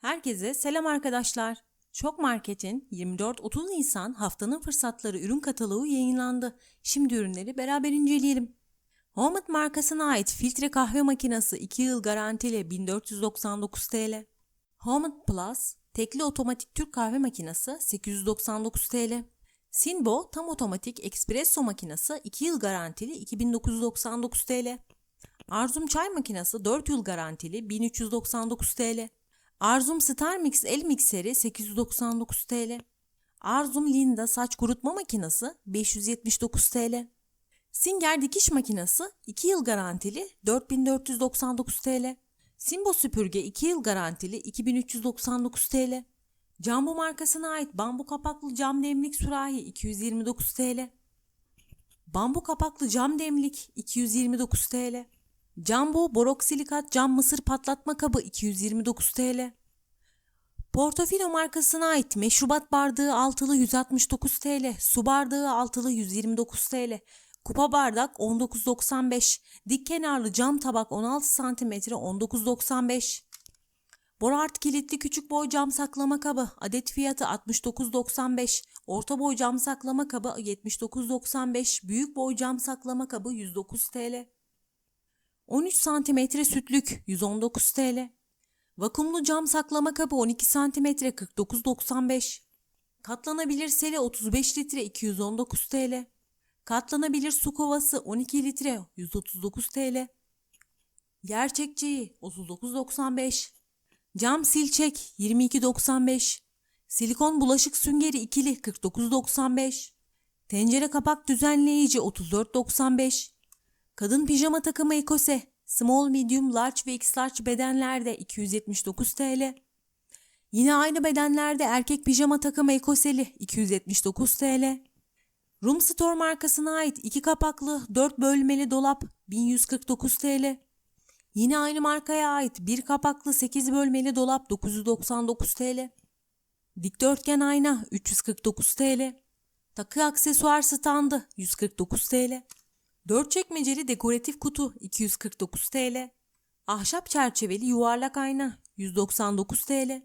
Herkese selam arkadaşlar. Şok Market'in 24-30 Nisan haftanın fırsatları ürün kataloğu yayınlandı. Şimdi ürünleri beraber inceleyelim. Homet markasına ait filtre kahve makinesi 2 yıl garantili 1499 TL. Homet Plus tekli otomatik Türk kahve makinesi 899 TL. Sinbo tam otomatik espresso makinesi 2 yıl garantili 2999 TL. Arzum çay makinesi 4 yıl garantili 1399 TL. Arzum Star Mix el mikseri 899 TL. Arzum Linda saç kurutma makinesi 579 TL. Singer dikiş makinesi 2 yıl garantili 4499 TL. Simbo süpürge 2 yıl garantili 2399 TL. Cambo markasına ait bambu kapaklı cam demlik sürahi 229 TL. Bambu kapaklı cam demlik 229 TL. Jumbo boroksilikat cam mısır patlatma kabı 229 TL. Portofino markasına ait meşrubat bardağı altılı 169 TL, su bardağı altılı 129 TL, kupa bardak 19.95, dik kenarlı cam tabak 16 cm 19.95. Borart kilitli küçük boy cam saklama kabı adet fiyatı 69.95, orta boy cam saklama kabı 79.95, büyük boy cam saklama kabı 109 TL. 13 santimetre sütlük 119 TL. Vakumlu cam saklama kabı 12 santimetre 49.95. Katlanabilir sele 35 litre 219 TL. Katlanabilir su kovası 12 litre 139 TL. Yer çekeceği 39.95. Cam silçek 22.95. Silikon bulaşık süngeri ikili 49.95. Tencere kapak düzenleyici 34.95. Kadın pijama takımı ekose small, medium, large ve x large bedenlerde 279 TL. Yine aynı bedenlerde erkek pijama takımı ekoseli 279 TL. Room Store markasına ait iki kapaklı 4 bölmeli dolap 1149 TL. Yine aynı markaya ait bir kapaklı 8 bölmeli dolap 999 TL. Dikdörtgen ayna 349 TL. Takı aksesuar standı 149 TL. 4 çekmeceli dekoratif kutu 249 TL. Ahşap çerçeveli yuvarlak ayna 199 TL.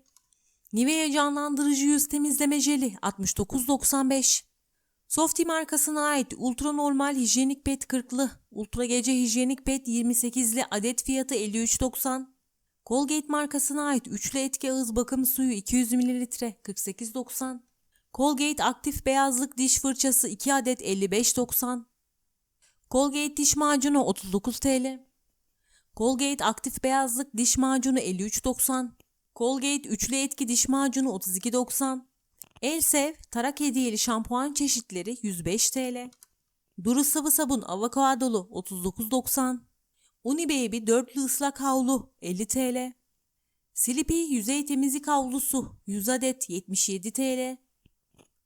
Nivea canlandırıcı yüz temizleme jeli 69.95. Softy markasına ait ultra normal hijyenik pet 40'lı, ultra gece hijyenik pet 28'li adet fiyatı 53.90. Colgate markasına ait üçlü etki ağız bakım suyu 200 ml 48.90. Colgate aktif beyazlık diş fırçası 2 adet 55.90. Colgate diş macunu 39 TL. Colgate aktif beyazlık diş macunu 53.90. Colgate üçlü etki diş macunu 32.90. Elsev tarak hediyeli şampuan çeşitleri 105 TL. Duru sıvı sabun avokadolu 39.90. Unibaby dörtlü ıslak havlu 50 TL. Slippy yüzey temizlik havlusu 100 adet 77 TL.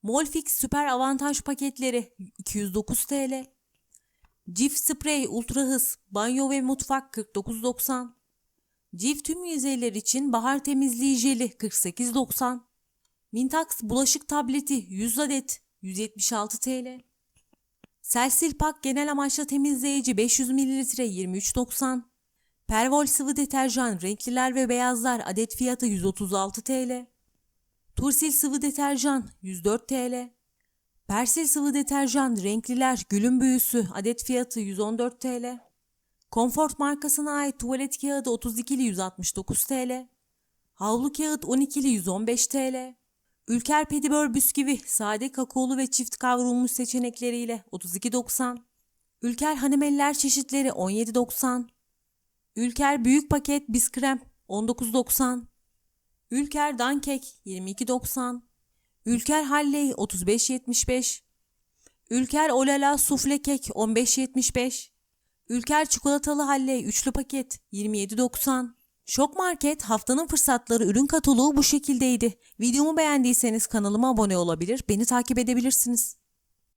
Molfix süper avantaj paketleri 209 TL. Cif sprey ultra hız banyo ve mutfak 49.90. Cif tüm yüzeyler için bahar temizliği jeli 48.90. Mintax bulaşık tableti 100 adet 176 TL. Selsil Pak genel amaçlı temizleyici 500 ml 23.90. Pervol sıvı deterjan renkliler ve beyazlar adet fiyatı 136 TL. Tursil sıvı deterjan 104 TL. Persil sıvı deterjan renkliler gülün büyüsü adet fiyatı 114 TL. Comfort markasına ait tuvalet kağıdı 32'li 169 TL. Havlu kağıt 12'li 115 TL. Ülker Pedibör bisküvi sade kakaolu ve çift kavrulmuş seçenekleriyle 32.90. Ülker Hanımeliler çeşitleri 17.90. Ülker büyük paket biskrem 19.90. Ülker Dankek 22.90. Ülker Halley 35.75. Ülker Olala Sufle Kek 15.75. Ülker Çikolatalı Halley üçlü paket 27.90. Şok Market haftanın fırsatları ürün kataloğu bu şekildeydi. Videomu beğendiyseniz kanalıma abone olabilir, beni takip edebilirsiniz.